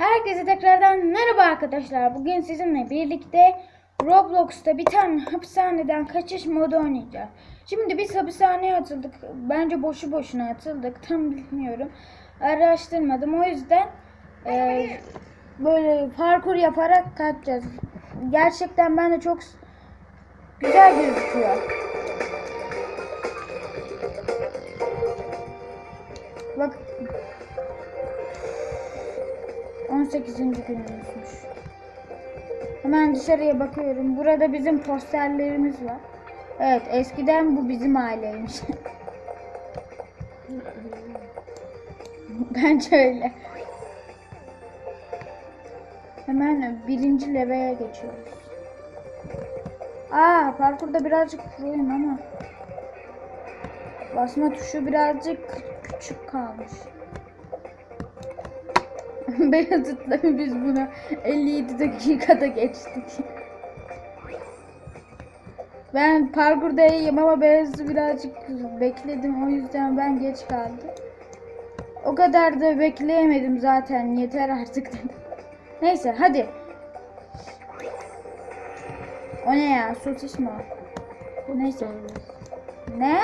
Herkese tekrardan merhaba arkadaşlar. Bugün sizinle birlikte Roblox'ta bir tane hapishaneden kaçış modu oynayacağız. Şimdi biz hapishaneye atıldık. Bence boşu boşuna atıldık. Tam bilmiyorum. Araştırmadım. O yüzden e, böyle parkur yaparak kaçacağız. Gerçekten ben de çok güzel gözüküyor. 18. günümüzmüş. Hemen dışarıya bakıyorum. Burada bizim posterlerimiz var. Evet eskiden bu bizim aileymiş. Bence öyle. Hemen birinci leveye geçiyoruz. Aa parkurda birazcık proyum ama. Basma tuşu birazcık küçük kalmış. Beyazıt'la biz buna 57 dakikada geçtik. Ben parkurda iyiyim ama Beyazıt'ı birazcık bekledim o yüzden ben geç kaldım. O kadar da bekleyemedim zaten yeter artık dedim. Neyse hadi. O ne ya sosis mi o? Neyse. Ne?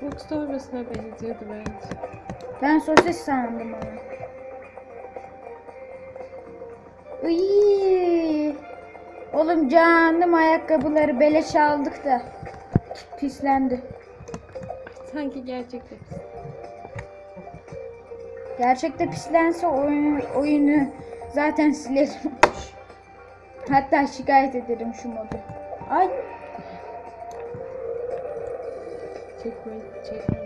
Fox torbasına benziyordu bence. Ben sosis sandım onu. Iy. Oğlum canım ayakkabıları beleş aldık da pislendi. Sanki gerçekten. Gerçekte pislense oyunu, oyunu zaten silerim. Hatta şikayet ederim şu modu. Ay Çekmeyi çeker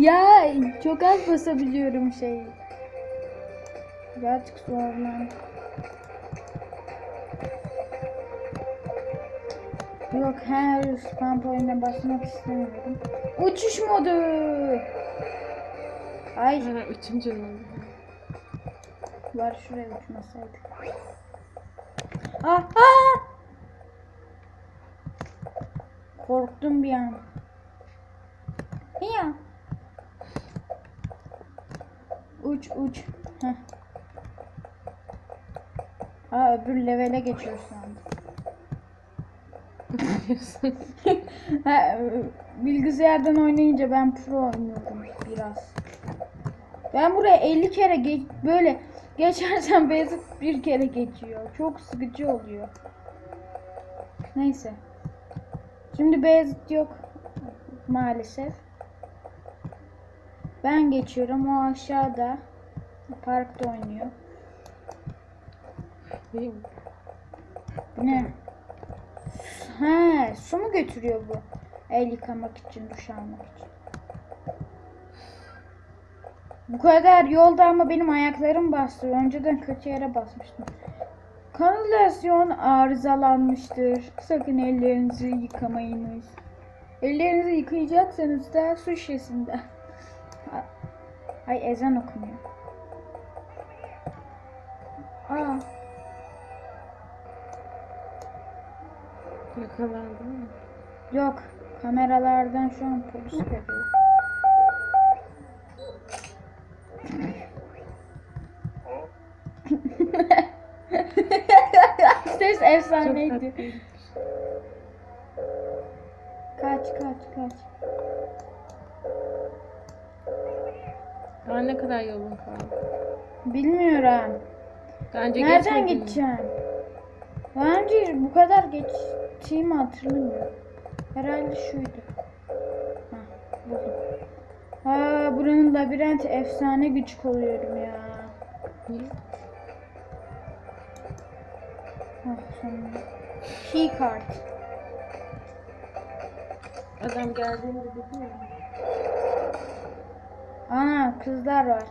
ya çok az basabiliyorum şeyi. Birazcık zorlan. Yok her spam point'e basmak istemiyorum. Uçuş modu. Ay üçüncü numara. var şuraya uçmasaydık. Ah, ah! Korktum bir an. Ya. Uç uç. Heh. Aa öbür levele geçiyoruz sandım. Ha, bilgisayardan oynayınca ben pro oynuyorum biraz. Ben buraya 50 kere geç böyle geçersem Beyazıt bir kere geçiyor. Çok sıkıcı oluyor. Neyse. Şimdi Beyazıt yok maalesef. Ben geçiyorum. O aşağıda parkta oynuyor. Ne? He, su mu götürüyor bu? El yıkamak için, duş almak için. Bu kadar yolda ama benim ayaklarım bastı. Önceden kötü yere basmıştım. Kanalizasyon arızalanmıştır. Sakın ellerinizi yıkamayınız. Ellerinizi yıkayacaksanız da su şişesinde. Ay ezan okunuyor. Aa, yakalandı mı? Yok. Kameralardan şu an polis görüyor. Ses efsaneydi. Kaç kaç kaç. Daha ne kadar yolun kaldı? Bilmiyorum. Daha önce Nereden geçmedin mi? gideceğim? Daha önce bu kadar geçtiğimi hatırlamıyorum. Herhalde şuydu. Hah, buldum. Aa, buranın labirenti efsane gıcık oluyorum ya. Niye? Ah sonunda. Key card. Adam geldiğinde dedi? Ana kızlar var.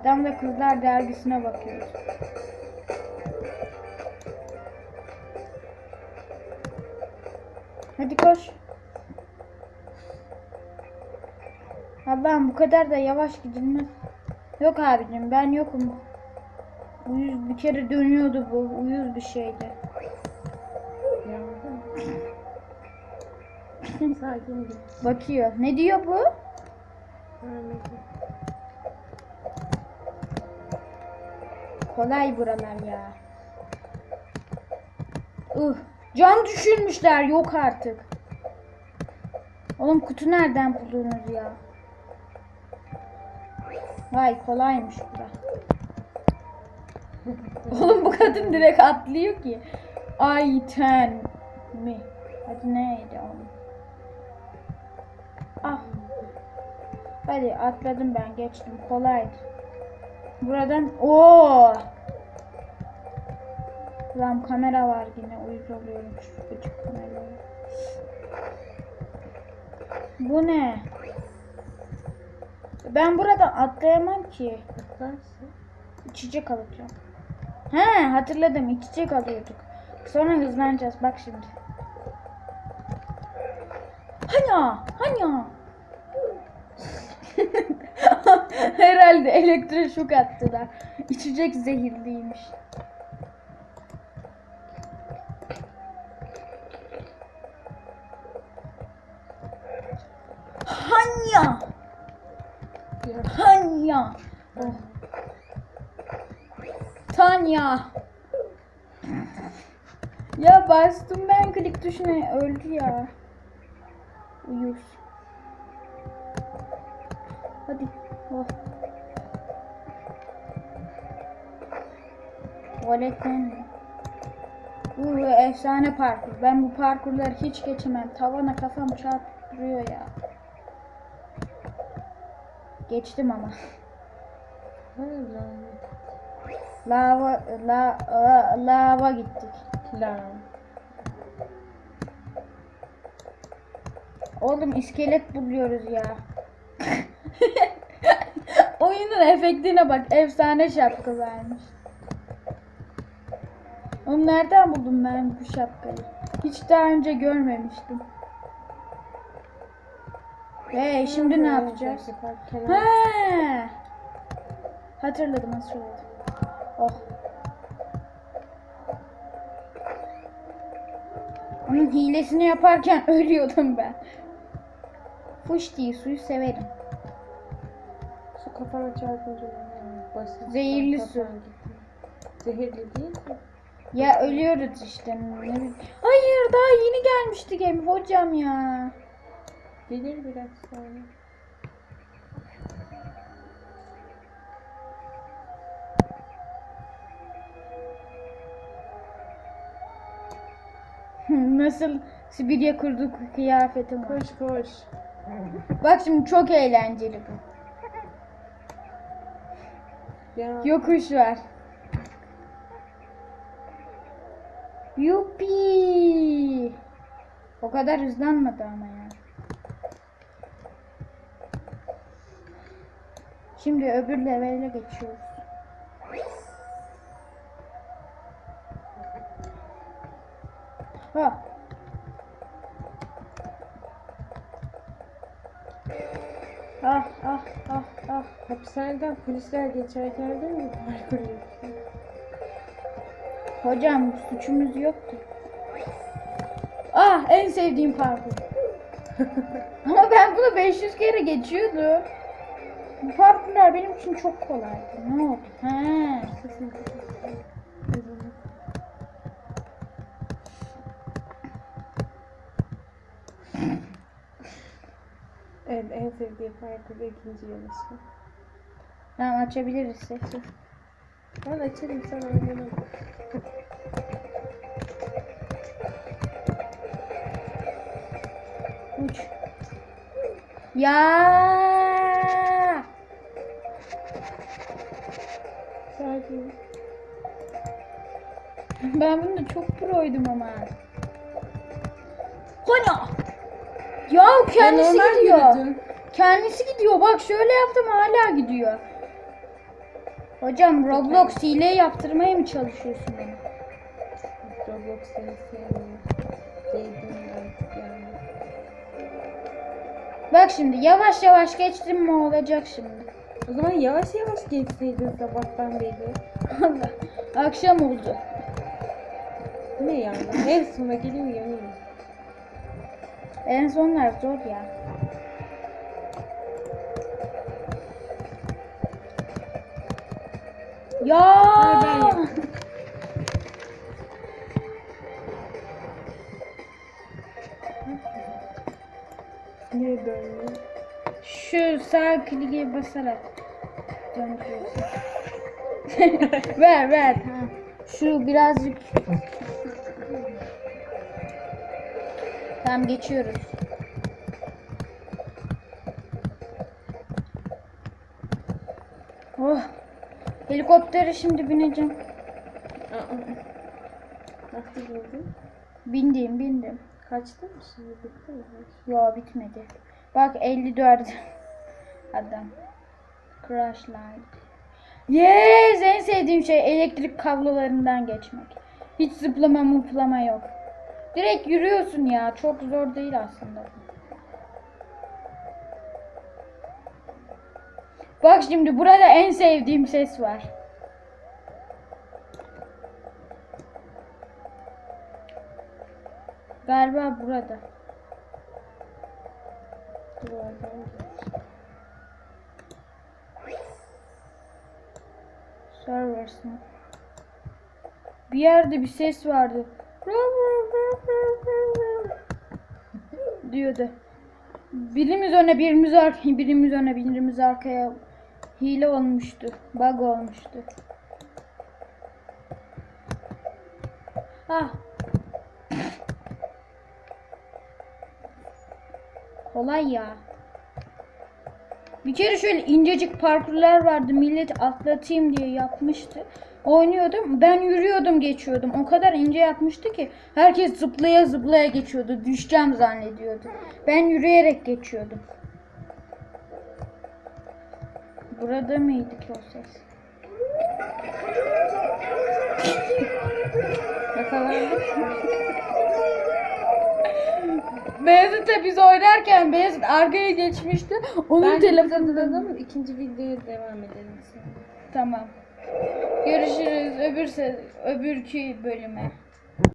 Adam da kızlar dergisine bakıyor. Hadi koş. Allah'ım bu kadar da yavaş gidilmez. Yok abicim ben yokum. Uyuz bir kere dönüyordu bu. Uyuz bir şeydi. Sakin. Bakıyor. Ne diyor bu? Anladım. Kolay buralar ya. Uh, cam düşürmüşler yok artık. Oğlum kutu nereden buldunuz ya? Vay kolaymış bura. Oğlum bu kadın direkt atlıyor ki. Ayten mi? Hadi neydi oğlum? Hadi atladım ben geçtim kolaydı. Buradan o Lan kamera var yine uyuz oluyorum şu gıcık kameraya. Bu ne? Ben buradan atlayamam ki. Atlarsın. İçecek alacağım. He hatırladım içecek alıyorduk. Sonra hızlanacağız bak şimdi. Hanya hanya. Herhalde elektroşok attılar. İçecek zehirliymiş. Hanya. Ya. Hanya. Oh. Tanya. Ya bastım ben klik tuşuna öldü ya. Uyuz. Hadi. Oh. Tuvaletten? Uuu efsane parkur. Ben bu parkurları hiç geçemem. Tavana kafam çarptırıyor ya. Geçtim ama. Lava, la, la- lava gittik. Lan. Oğlum iskelet buluyoruz ya. Oyunun efektine bak. Efsane şapka vermiş. Oğlum nereden buldum ben bu şapkayı? Hiç daha önce görmemiştim. Hey şimdi ne yapacağız? He. Hatırladım hatırladım. Oh. Onun hilesini yaparken ölüyordum ben. Fuş değil suyu severim. Su kafana çarpınca basit. Zehirli su. Zehirli değil ki. Ya ölüyoruz işte. Hayır daha yeni gelmişti gemi hocam ya. Gelir biraz sonra. Nasıl Sibirya kurduk kıyafetim. Koş koş. Bak şimdi çok eğlenceli bu. Ya. Yokuş var. Yupi. O kadar hızlanmadı ama ya. Şimdi öbür levele geçiyoruz. Ha. Ah ah ah. Hapishaneden polisler geçerken değil mi? Hocam suçumuz yoktu. Ah en sevdiğim parkur. Ama ben bunu 500 kere geçiyordum. Bu parkurlar benim için çok kolaydı. Ne oldu? He. Evet en sevdiği parkur ikinci yarışı. Tamam açabiliriz sesi. Ben açarım sen oynama. Uç. Ya. Sakin. Ben bunda çok proydum ama. Hana. Ya kendisi normal gidiyor. yürüdün. Kendisi gidiyor. Bak şöyle yaptım hala gidiyor. Hocam Roblox hile yaptırmaya mı çalışıyorsun beni? Roblox seni sevmiyor. Değdim artık yani. Bak şimdi yavaş yavaş geçtim mi olacak şimdi. O zaman yavaş yavaş geçseydin sabahtan beri. Allah. Akşam oldu. Ne yani? En sona gelin yanayım. En sonlar zor ya. Ya. yapayım. Niye böyle? Şu sağ kliğe basarak döndürüyorsun. ver ver. Ha. Şu birazcık. Tamam geçiyoruz. Oh. Helikoptere şimdi bineceğim. Nasıl buldun? Bindim bindim. Kaçtı mı şimdi? Bitti mi? Yo bitmedi. Bak 54 adam. Crash light. Yes en sevdiğim şey elektrik kablolarından geçmek. Hiç zıplama muplama yok. Direkt yürüyorsun ya. Çok zor değil aslında. Bak şimdi burada en sevdiğim ses var. Galiba burada. Geç. Serversin. Bir yerde bir ses vardı. diyordu. Birimiz öne, birimiz arkaya, birimiz öne, birimiz arkaya hile olmuştu. Bug olmuştu. Ah. Kolay ya. Bir kere şöyle incecik parkurlar vardı. Millet atlatayım diye yapmıştı. Oynuyordum. Ben yürüyordum geçiyordum. O kadar ince yapmıştı ki herkes zıplaya zıplaya geçiyordu. Düşeceğim zannediyordu. Ben yürüyerek geçiyordum. Burada mıydı ki o ses? Yakalandık. Beyazıt'la biz oynarken Beyazıt arkaya geçmişti. Onun Ben telefonu telefonum. ikinci videoya devam edelim sonra. Tamam. Görüşürüz öbür öbürkü bölüme.